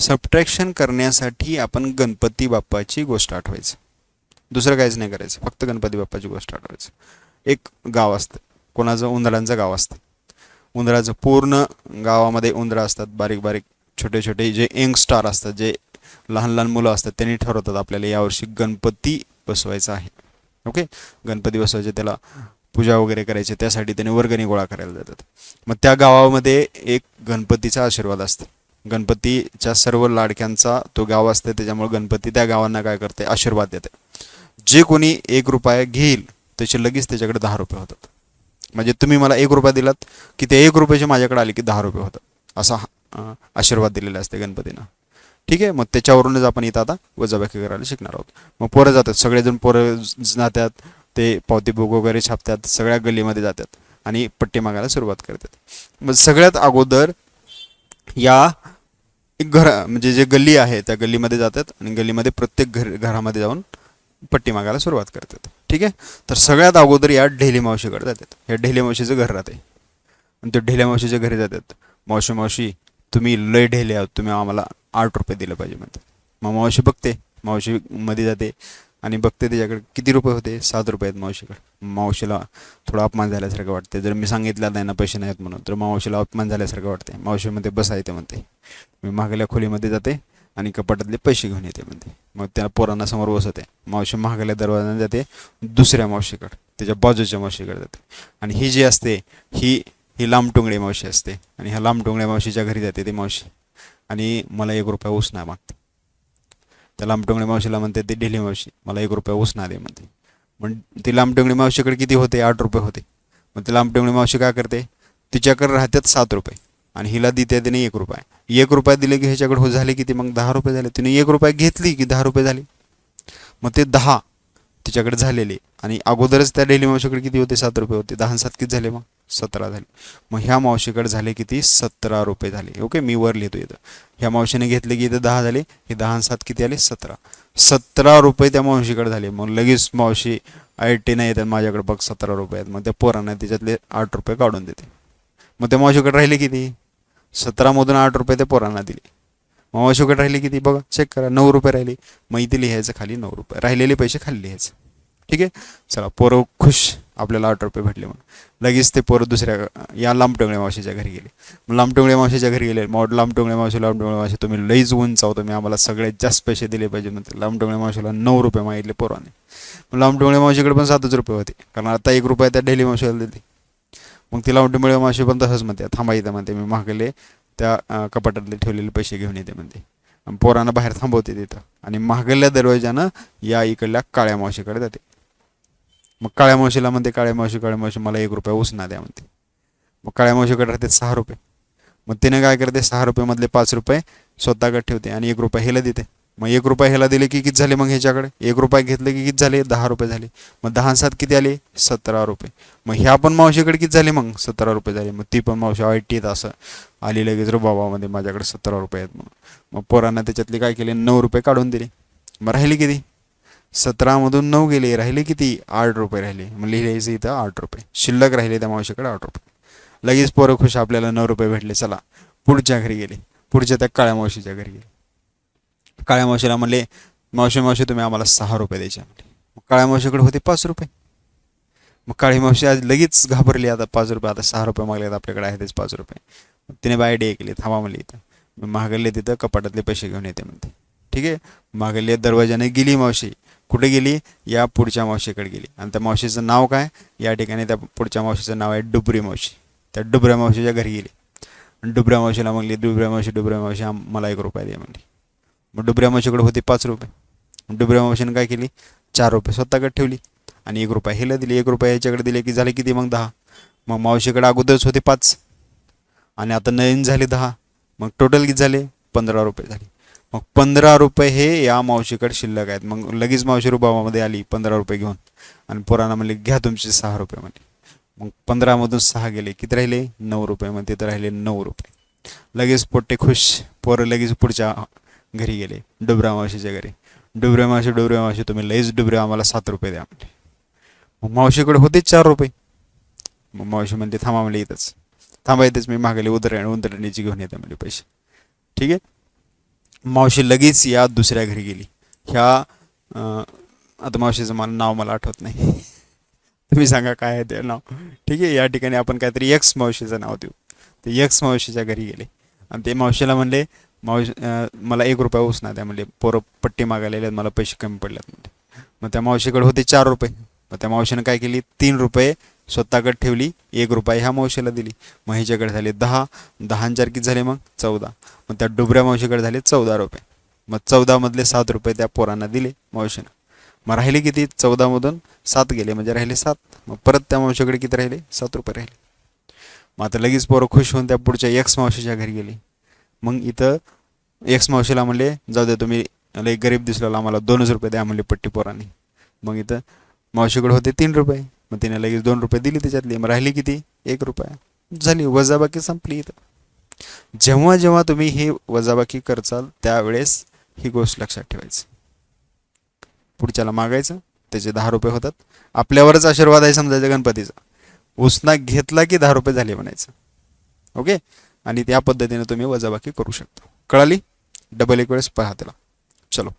Subtraction करण्यासाठी आपण गणपती बाप्पाची गोष्ट आठवायचं. दुसरं काहीच नाही करायचं. फक्त गणपती बाप्पाची गोष्ट आठवायचं. एक गाव असतं. कोणाचं? उंदरांचं गाव असतं. उंदराचं पूर्ण गावामध्ये उंदरं असतात. बारीक बारीक छोटे छोटे जे यंग स्टार असतात जे लहान लहान मुलं असतात त्यांनी ठरवतात आपल्याला यावर्षी गणपती बसवायचा आहे. ओके? गणपती बसवायचे त्याला पूजा वगैरे करायची त्यासाठी त्याने वर्गणी गोळा करायला जातात. मग त्या गावामध्ये एक गणपतीचा आशीर्वाद असतो. गणपतीच्या सर्व लाडक्यांचा तो गाव असते त्याच्यामुळे गणपती त्या गावांना काय करते? आशीर्वाद देते. जे कोणी एक रुपया घेईल त्याचे लगेच त्याच्याकडे दहा रुपये होतात. म्हणजे तुम्ही मला एक रुपया दिलात की ते एक रुपयाचे माझ्याकडे आले की दहा रुपये होतात. असा आशीर्वाद दिलेला असते गणपतीनं. ठीक आहे? मग त्याच्यावरूनच आपण इथं आता वजाबाकी करायला शिकणार आहोत. मग पोरं जातात. सगळेजण पोरं जातात. ते पावती बुक वगैरे छापतात. सगळ्या गल्लीमध्ये जातात. आणि पट्टी मागायला सुरुवात करतात. मग सगळ्यात अगोदर या एक घर म्हणजे जे गल्ली आहे त्या गल्लीमध्ये जातात आणि गल्लीमध्ये प्रत्येक घर घरामध्ये जाऊन पट्टी मागायला सुरुवात करतात. ठीक आहे? तर सगळ्यात अगोदर या ढेली मावशीकडे जातात. या ढेली मावशीचं घर राहते. आणि ते ढेल्या मावशीच्या घरी जातात. मावशी मावशी तुम्ही लय ढेले आहोत. तुम्ही आम्हाला आठ रुपये दिले पाहिजे म्हणतात. मग मावशी बघते. मावशी मध्ये जाते. आणि बघते त्याच्याकडे किती रुपये होते? सात रुपये आहेत मावशीकडे. मावशीला थोडा अपमान झाल्यासारखं वाटते जर मी सांगितलं नाही ना पैसे नाहीत म्हणून तर मावशीला अपमान झाल्यासारखं वाटते मावशीमध्ये बसायते म्हणते. मी मागल्या खोलीमध्ये जाते आणि कपाटातले पैसे घेऊन येते म्हणते. मग त्या पोरांना समोर बसवते. मावशी महागल्या दरवाजाने जाते दुसऱ्या मावशीकडे त्याच्या बाजूच्या मावशीकडे जाते. आणि ही जी असते ही ही लांबटुंगडी मावशी असते. आणि ह्या लांबटुंगड्या मावशीच्या घरी जाते ती मावशी. आणि मला एक रुपया ऊस नाही मागते. त्या लांबटुंगडी मावशीला म्हणते ती ढिली मावशी मला एक रुपया ऊस दे म्हणते. मग ती लांबटुंगडी मावशीकडे किती होते? आठ रुपये होते. मग ती लांबटुंगडी मावशी काय करते? तिच्याकडे राहतात सात रुपये आणि हिला देते तिने एक रुपये. एक रुपया दिले की ह्याच्याकडे हो झाले किती? मग दहा रुपये झाले. तिने एक रुपये घेतली की दहा रुपये झाले. मग ते दहा तिच्याकडे झालेले आणि अगोदरच त्या डेली मावशीकडे किती होते? सात रुपये होते. दहा सात किती झाले मग? सतरा झाले. मग ह्या मावशीकडे झाले किती? सतरा रुपये झाले. ओके मी वर लिहितो इथं. ह्या मावशीने घेतले की इथं दहा झाले. हे दहा सात किती आले? सतरा. सतरा रुपये त्या मावशीकडे झाले. मग लगेच मावशी आय टी नाही येतात माझ्याकडे बघ सतरा रुपये आहेत. मग त्या पोरांना त्याच्यातले आठ रुपये काढून देते. मग त्या मावशीकडे राहिले किती? सतरामधून आठ रुपये त्या पोरांना दिले. मग मावशीकडे राहिले किती? बघा चेक करा. नऊ रुपये राहिले. मग इथे लिहायचं खाली नऊ रुपये. राहिलेले पैसे खाली लिहायचं. ठीक आहे? चला पोरं खुश आपल्याला आठ रुपये भेटले मग लगेच ते पोरं दुसऱ्या या लांबटोंगळ्या मावशीच्या घरी गेले. मग लांबटोंगळ्या मावशीच्या घरी गेले. मग लांबटोंगळ्या मावशी लांबटोंगळ्या मावशी तुम्ही लईच उंच आहो. तुम्ही आम्हाला सगळ्यात जास्त पैसे दिले पाहिजे म्हणते. लांबटोंगळ्या मावशीला नऊ रुपये मागितले पोराने. मग लांबटोंगळ्या मावशीकडे पण सातच रुपये होते. कारण आता एक रुपये त्या डेली मावशीला दिली मग ती लांबटोंगळ्या मावशी पण तसंच म्हणते. थांबा इथं म्हणते. मी मागले त्या कपाटातले ठेवलेले पैसे घेऊन येते म्हणते. पोरांना बाहेर थांबवते तिथं. आणि महागल्या दरवाजानं या इकडल्या काळ्या मावशीकडे जाते. मग काळ्या मावशीला म्हणते काळ्या मावशी काळ्या मावशी मला एक रुपया उसना द्या म्हणते. मग काळ्या मावशीकडे राहते सहा रुपये. मग तिने काय करते सहा रुपयामधले पाच रुपये स्वतःकडे ठेवते आणि एक रुपया ह्याला देते. मग एक रुपया ह्याला दिले की किती झाले मग ह्याच्याकडे? एक रुपया घेतले की किती झाले? दहा रुपये झाले. मग दहा सात किती आले? सतरा रुपये. मग ह्या पण मावशीकडे किती झाले मग? सतरा रुपये झाले. मग ती पण मावशी वाईट येत असं. आली लगेच रुबाबामध्ये माझ्याकडे सतरा रुपये आहेत म्हणून. मग पोरांना त्याच्यातले काय केले? नऊ रुपये काढून दिले. मग राहिले किती? सतरामधून नऊ गेले राहिले किती? आठ रुपये राहिले. मग लिहायचं इथं आठ रुपये. शिल्लक राहिले त्या मावशीकडे आठ रुपये. लगेच पोरं खुश आपल्याला नऊ रुपये भेटले. चला पुढच्या घरी गेले. पुढच्या त्या काळ्या मावशीच्या घरी गेले. काळ्या मावशीला म्हणले मावशी मावशी तुम्ही आम्हाला सहा रुपये द्यायचे. म्हणले. मग काळ्या मावशीकडे होते पाच रुपये. मग काळी मावशी आज लगेच घाबरली. आता पाच रुपये आता सहा रुपये मागले आपल्याकडे आहेतच पाच रुपये. मग तिने बाय डे थांबा म्हणली इथं. मग महागल्ले तिथं कपाटातले पैसे घेऊन येते म्हणते. ठीक आहे? महागल्ले दरवाजाने गेली मावशी. कुठे गेली? या पुढच्या मावशीकडे गेली. आणि त्या मावशीचं नाव काय? या ठिकाणी त्या पुढच्या मावशीचं नाव आहे डुबरी मावशी. त्या डुबऱ्या मावशीच्या घरी गेली. आणि डुबऱ्या मावशीला म्हणली डुबऱ्या मावशी डुबऱ्या मावशी मला एक रुपया दे म्हणली. मग डुबऱ्या मावशीकडे होते पाच रुपये. डुबऱ्या मावशीनं काय केली? चार रुपये स्वतःकडे ठेवली आणि एक रुपया हिला दिली. एक रुपया ह्याच्याकडे दिले की झाले किती? मग दहा. मग मावशीकडे अगोदरच होते पाच. आणि आता नवीन झाले दहा. मग टोटल किती झाले? पंधरा रुपये झाले. मग पंधरा रुपये हे या मावशीकडे शिल्लक आहेत. मग लगेच मावशी रुबाबामध्ये आली पंधरा रुपये घेऊन. आणि पोरांना म्हणले घ्या तुमचे सहा रुपये म्हणले मग पंधरामधून सहा गेले. किती राहिले? नऊ रुपये. मग तिथं राहिले नऊ रुपये. लगेच पोट्टे खुश. पोरं लगेच पुढच्या घरी गेले डुबरा मावशीच्या घरी. डुबऱ्या मावशी डुबऱ्या मावशी तुम्ही लईच डुबऱ्या आम्हाला सात रुपये द्या म्हणले मग मावशीकडे होते चार रुपये. मग मावशी म्हणते थांबा म्हणले इथंच. थांबा इथेच मी मागले उदर उदरणीची घेऊन येते म्हणजे पैसे. ठीक आहे? मावशी लगेच या दुसऱ्या घरी गेली. ह्या आता मावशीचं मला नाव मला आठवत नाही. तुम्ही सांगा काय आहे ते नाव. ठीक आहे या ठिकाणी आपण काहीतरी एक्स मावशीचं नाव देऊ. ते यक्स मावशीच्या घरी गेले. आणि ते मावशीला म्हणले मावशी मला एक रुपया उसना त्या म्हणले पोरं पट्टी मागायला आहेत मला पैसे कमी पडलेत. म्हणले. मग त्या मावशीकडे होते चार रुपये. मग त्या मावशीनं काय केली? तीन रुपये स्वतःकडे ठेवली एक रुपये ह्या मावशीला दिली. मग हिच्याकडे झाले दहा दहांचार किती झाले मग? चौदा. मग त्या डुबऱ्या मावशीकडे झाले चौदा रुपये. मग चौदामधले सात रुपये त्या पोरांना दिले मावशीनं. मग राहिले किती? चौदामधून सात गेले म्हणजे राहिले सात. मग परत त्या मावशीकडे किती राहिले? सात रुपये राहिले. मग आता लगेच पोरं खुश होऊन त्या पुढच्या एक्स मावशीच्या घरी गेली. मग इथं एक्स मावशीला म्हणले जाऊ दे तुम्ही लई गरीब दिसलेला आम्हाला दोनच रुपये द्या म्हणले पट्टी पोरांनी. मग इथं मावशीकडे होते तीन रुपये. मग तिने लगेच दोन रुपये दिली त्याच्यातली. मग राहिली किती? एक रुपया. झाली. वजाबाकी संपली इथं. जेव्हा जेव्हा तुम्ही ही वजाबाकी करचाल त्यावेळेस ही गोष्ट लक्षात ठेवायची. पुढच्याला मागायचं. त्याचे दहा रुपये होतात. आपल्यावरच आशीर्वाद आहे समजायचा गणपतीचा. उसना घेतला की दहा रुपये झाले म्हणायचं. ओके? आणि त्या पद्धतीने तुम्ही वजाबाकी करू शकता. कळाली? डबल एक वेळेस पहा त्याला. चलो.